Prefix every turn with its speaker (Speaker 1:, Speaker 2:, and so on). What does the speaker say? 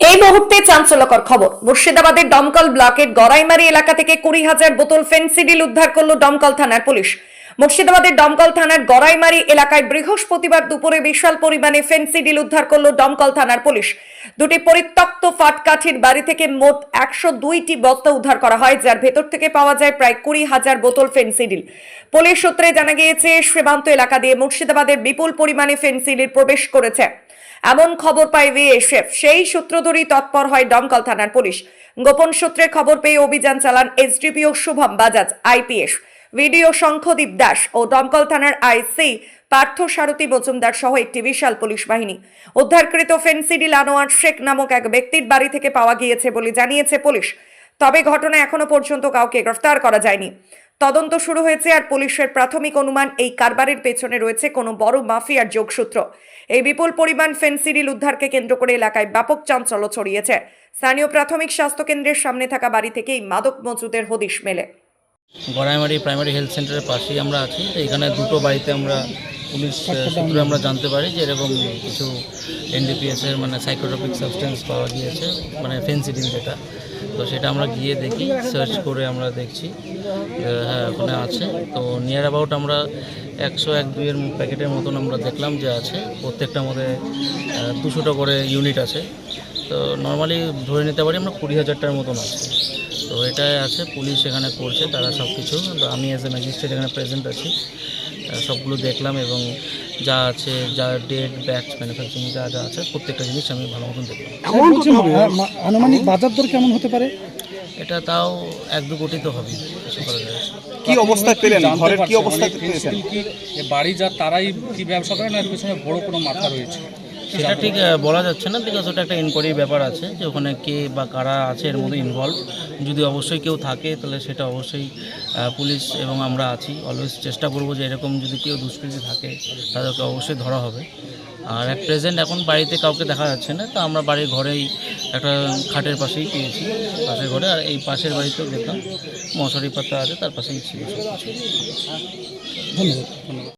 Speaker 1: এই মুহূর্তে চাঞ্চল্যকর খবর। মুর্শিদাবাদের দমকল ব্লকের গড়াইমারি এলাকা থেকে কুড়ি হাজার বোতল ফেন্সিডিল উদ্ধার করল দমকল থানার পুলিশ। মুর্শিদাবাদের দমকল থানার গড়াইমারি এলাকায় বৃহস্পতিবার দুপুরে বিশাল পরিমাণে ফেন্সিডিল উদ্ধার করল দমকল থানার পুলিশ। দুটি পরিত্যক্ত ফাটকাঠির বাড়ি থেকে মোট একশো দুইটি বস্তা উদ্ধার করা হয়, যার ভেতর থেকে পাওয়া যায় প্রায় কুড়ি হাজার বোতল ফেন্সিডিল পুলিশ সূত্রে জানা গিয়েছে, সীমান্ত এলাকা দিয়ে মুর্শিদাবাদের বিপুল পরিমাণে ফেন্সিডিল প্রবেশ করেছে। এমন খবর পায় বিএসএফ। সেই সূত্র ধরেই তৎপর হয় দমকল থানার পুলিশ। গোপন সূত্রে খবর পেয়ে অভিযান চালান SDPO Shubham Bajaj, IPS. BDO Shankhadeep Das ও দমকল থানার আইসি পার্থ সারথী মজুমদার সহ একটি বিশাল পুলিশ বাহিনী। উদ্ধারকৃত ফেন্সিডিল আনোয়ার শেখ নামক এক ব্যক্তির বাড়ি থেকে পাওয়া গিয়েছে বলে জানিয়েছে পুলিশ। তবে ঘটনা এখনও পর্যন্ত কাউকে গ্রেফতার করা যায়নি। তদন্ত শুরু হয়েছে আর পুলিশের প্রাথমিক অনুমান এই কারবারের পেছনে রয়েছে কোনো বড় মাফিয়ার যোগসূত্র। এই বিপুল পরিমাণ ফেন্সিডিল উদ্ধারকে কেন্দ্র করে এলাকায় ব্যাপক চাঞ্চল্য ছড়িয়েছে। স্থানীয় প্রাথমিক স্বাস্থ্য কেন্দ্রের সামনে থাকা বাড়ি থেকেই মাদক মজুদের হদিশ মেলে।
Speaker 2: গড়াইমারি প্রাইমারি হেলথ সেন্টারের পাশেই আমরা আছি। এখানে দুটো বাড়িতে আমরা পুলিশ সূত্রে আমরা জানতে পারি যে এরকম কিছু এনডিপিএসের মানে সাইকোট্রপিক সাবস্টেন্স পাওয়া গিয়েছে মানে ফেন্সিডিল যেটা। তো সেটা আমরা গিয়ে দেখি সার্চ করে আমরা দেখছি। হ্যাঁ ওখানে আছে। তো নিয়ার অ্যাবাউট আমরা একশো এক দুইয়ের প্যাকেটের মতন আমরা দেখলাম যে আছে। প্রত্যেকটা মধ্যে দুশোটা করে ইউনিট আছে। তো নর্মালি ধরে নিতে পারি আমরা কুড়ি হাজারটার মতন আছে। তো এটাই আছে পুলিশ এখানে করছে তারা সব কিছু তো আমি অ্যাজ এ ম্যাজিস্ট্রেট এখানে প্রেজেন্ট আছি। সবগুলো দেখলাম এবং যা আছে যা ডেট ব্যাচ ম্যানুফ্যাকচারিং যা যা আছে প্রত্যেকটা জিনিস আমি ভালো মতন দেখলাম।
Speaker 3: মা- আনুমানিক বাজার দর কেমন হতে পারে?
Speaker 2: এটা তাও এক দু কোটি তো হবে
Speaker 4: কি অবস্থা পেলেন? ঘরের কি অবস্থা পেলেন?
Speaker 5: কি বাড়ি যা তারাই কি ব্যবসা করে না এর পিছনে বড় কোনো মাথা রয়েছে?
Speaker 2: সেটা ঠিক বলা যাচ্ছে না বিকজ ওটা একটা ইনকোয়ারির ব্যাপার আছে যে ওখানে কে বা কারা আছে এর মধ্যে ইনভলভ যদি অবশ্যই কেউ থাকে, তাহলে সেটা অবশ্যই পুলিশ এবং আমরা আছি। অলওয়েজ চেষ্টা করব যে এরকম যদি কেউ দুষ্কৃতী থাকে, তাদেরকে অবশ্যই ধরা হবে। আর এক প্রেজেন্ট এখন বাড়িতে কাউকে দেখা যাচ্ছে না, তো আমরা বাড়ির ঘরেই একটা খাটের পাশেই পেয়েছি, পাশের ঘরে। আর এই পাশের বাড়িতেও দেখলাম মশারি পাতা আছে, তার পাশেই ছিল
Speaker 3: ধন্যবাদ।